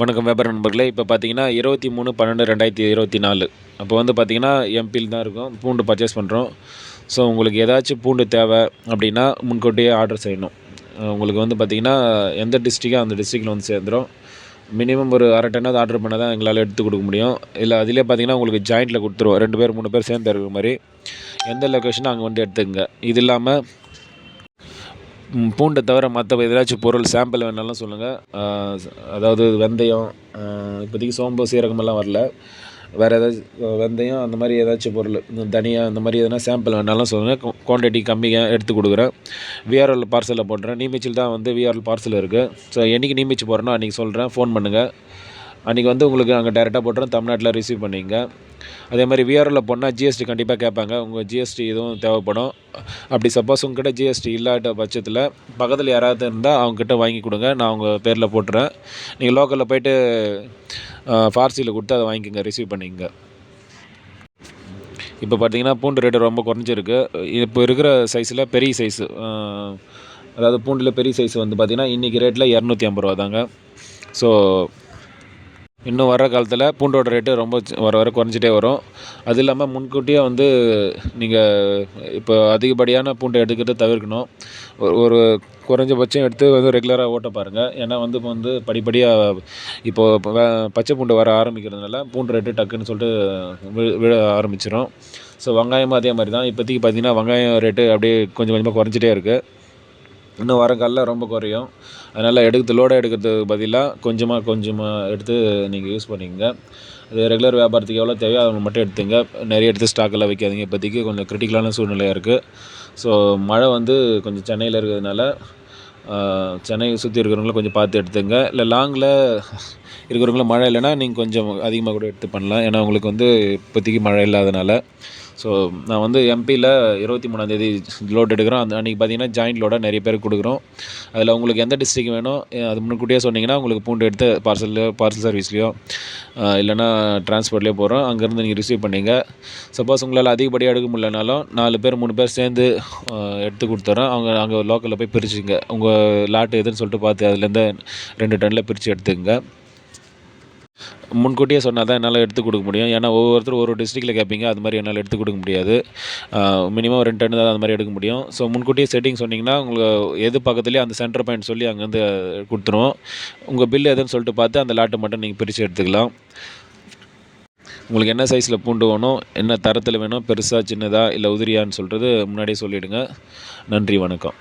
வணக்கம் வியாபார நண்பர்களே. இப்போ பார்த்தீங்கன்னா இருபத்தி மூணு பன்னெண்டு ரெண்டாயிரத்தி இருபத்தி நாலு. அப்போ வந்து பார்த்தீங்கன்னா எம்பியில் தான் இருக்கும். பூண்டு பர்ச்சேஸ் பண்ணுறோம் ஸோ உங்களுக்கு ஏதாச்சும் பூண்டு தேவை அப்படின்னா முன்கூட்டியே ஆர்டர் செய்யணும். உங்களுக்கு வந்து பார்த்தீங்கன்னா எந்த டிஸ்ட்ரிக்கோ அந்த டிஸ்ட்ரிக்டில் வந்து சேர்ந்துடும் மினிமம் ஒரு அரை டன்னாவது ஆர்டர் பண்ணால் தான் எங்களால் எடுத்து கொடுக்க முடியும். இல்லை அதிலே பார்த்தீங்கன்னா உங்களுக்கு ஜாயிண்ட்டில் கொடுத்துருவோம். ரெண்டு பேர் மூணு பேர் சேர்ந்து இருக்கிற மாதிரி. எந்த லொக்கேஷனும் அங்கே வந்து எடுத்துக்கங்க. இது இல்லாமல் பூண்டை தவிர மற்ற ஏதாச்சும் பொருள் சாம்பிள் வேணாலும் சொல்லுங்கள் அதாவது வெந்தயம் இப்போதைக்கு சோம்பு சீரகமெல்லாம் வரல. வேறு ஏதாச்சும் வெந்தயம் அந்த மாதிரி ஏதாச்சும் பொருள் தனியா அந்த மாதிரி எதனா சாம்பிள் வேணாலும் சொல்லுங்கள் குவான்டிட்டி கம்மியாக எடுத்து கொடுக்குறேன். விஆர்எல் பார்சலில் போடுறேன் நீமிச்சில் தான் வந்து விஆர்எல் பார்சல் இருக்குது ஸோ என்றைக்கு நீமிச்சு போடுறேனோ அன்றைக்கி சொல்கிறேன் ஃபோன் பண்ணுங்கள் அன்றைக்கி வந்து உங்களுக்கு அங்கே டேரெக்டாக போட்டுறோம். தமிழ்நாட்டில் ரிசீவ் பண்ணிங்க அதே மாதிரி விஆர்எல்ல போனால் ஜிஎஸ்டி கண்டிப்பாக கேட்பாங்க. உங்கள் ஜிஎஸ்டி எதுவும் தேவைப்படும். அப்படி சப்போஸ் உங்ககிட்ட ஜிஎஸ்டி இல்லாத பட்சத்தில் பக்கத்தில் யாராவது இருந்தால் அவங்கக்கிட்ட வாங்கி கொடுங்க. நான் உங்கள் பேரில் போட்டுறேன். நீங்கள் லோக்கலில் போய்ட்டு ஃபார்சியில் கொடுத்து அதை வாங்கிக்கோங்க. ரிசீவ் பண்ணிக்கங்க. இப்போ பார்த்தீங்கன்னா பூண்டு ரேட்டு ரொம்ப குறைஞ்சிருக்கு. இப்போ இருக்கிற சைஸில் பெரிய சைஸு அதாவது பூண்டில் பெரிய சைஸ் வந்து பார்த்திங்கன்னா இன்றைக்கி ரேட்டில் இரநூத்தி ஐம்பது ரூபா தாங்க ஸோ இன்னும் வர காலத்தில் பூண்டோட ரேட்டு ரொம்ப வர வர குறைஞ்சிட்டே வரும். அது இல்லாமல் முன்கூட்டியே வந்து நீங்கள் இப்போ அதிகப்படியான பூண்டை எடுக்கிறது தவிர்க்கணும். ஒரு ஒரு குறைஞ்சபட்சம் எடுத்து வந்து ரெகுலராக ஓட்ட பாருங்கள் ஏன்னா வந்து இப்போ வந்து படிப்படியாக இப்போது பச்சை பூண்டு வர ஆரம்பிக்கிறதுனால பூண்டு ரேட்டு டக்குன்னு சொல்லிட்டு விழ விழ ஆரம்பிச்சிடும் ஸோ வெங்காயமும் அதே மாதிரி தான். இப்போதைக்கு பார்த்தீங்கன்னா வெங்காயம் ரேட்டு அப்படியே கொஞ்சம் கொஞ்சமாக குறைஞ்சிட்டே இருக்குது இன்னும் வர ரொம்ப குறையும். அதனால் எடுக்கிறது லோடாக எடுக்கிறதுக்கு பதிலாக கொஞ்சமாக கொஞ்சமாக எடுத்து நீங்கள் யூஸ் பண்ணிக்கங்க. அது ரெகுலர் வியாபாரத்துக்கு எவ்வளோ தேவையோ அதை மட்டும் எடுத்துங்க. நிறைய எடுத்து ஸ்டாக்கெல்லாம் வைக்காதீங்க. இப்போதைக்கு கொஞ்சம் கிரிட்டிக்கலான சூழ்நிலையாக இருக்குது ஸோ மழை வந்து கொஞ்சம் சென்னையில் இருக்கிறதுனால சென்னையை சென்னை சுற்றி இருக்கிறவங்களும் கொஞ்சம் பார்த்து எடுத்துங்க இல்லை லாங்கில் இருக்கிறவங்களும் மழை இல்லைன்னா நீங்கள் கொஞ்சம் அதிகமாக கூட எடுத்து பண்ணலாம். ஏன்னா உங்களுக்கு வந்து இப்போதைக்கு மழை இல்லாதனால. ஸோ நான் வந்து எம்பியில் இருபத்தி மூணாந்தேதி லோட் எடுக்கிறோம். அந்த அன்றைக்கி பார்த்தீங்கன்னா ஜாயிண்ட் லோடாக நிறைய பேருக்கு கொடுக்குறோம். அதில் உங்களுக்கு எந்த டிஸ்ட்ரிக் வேணும் அது முன்கூட்டியே சொன்னீங்கன்னா உங்களுக்கு பூண்டு எடுத்து பார்சல்லையோ பார்சல் சர்வீஸ்லையோ இல்லைனா டிரான்ஸ்போர்ட்லேயோ போகிறோம் அங்கேருந்து நீங்கள் ரிசீவ் பண்ணிங்க. சப்போஸ் உங்களால் அதிகப்படியாக எடுக்க முடியலனாலும் நாலு பேர் மூணு பேர் சேர்ந்து எடுத்து கொடுத்துறோம். அவங்க அங்கே லோக்கலில் போய் பிரிச்சுங்க உங்கள் லாட்டு எதுன்னு சொல்லிட்டு பார்த்து அதுலேருந்து ரெண்டு டன்னில் பிரித்து எடுத்துக்கங்க. முன்கூட்டியே சொன்னால் தான் என்னால் எடுத்து கொடுக்க முடியும். ஏன்னா ஒவ்வொருத்தரும் ஒரு டிஸ்ட்ரிக்டில் கேட்பீங்க அது மாதிரி என்னால் எடுத்து கொடுக்க முடியாது. மினிமம் ரெண்டு டன் தான் அது மாதிரி எடுக்க முடியும். ஸோ முன்கூட்டியே செட்டிங் சொன்னீங்கன்னா உங்களுக்கு எது பக்கத்துலேயே அந்த சென்டர் பாயிண்ட் சொல்லி அங்கேருந்து கொடுத்துருவோம். உங்கள் பில் எதுன்னு சொல்லிட்டு பார்த்து அந்த லாட்டை மட்டும் நீங்கள் பிரித்து எடுத்துக்கலாம். உங்களுக்கு என்ன சைஸில் பூண்டு வேணும் என்ன தரத்தில் வேணும் பெருசாக சின்னதாக இல்லை உதிரியான்னு சொல்கிறது முன்னாடியே சொல்லிவிடுங்க நன்றி வணக்கம்.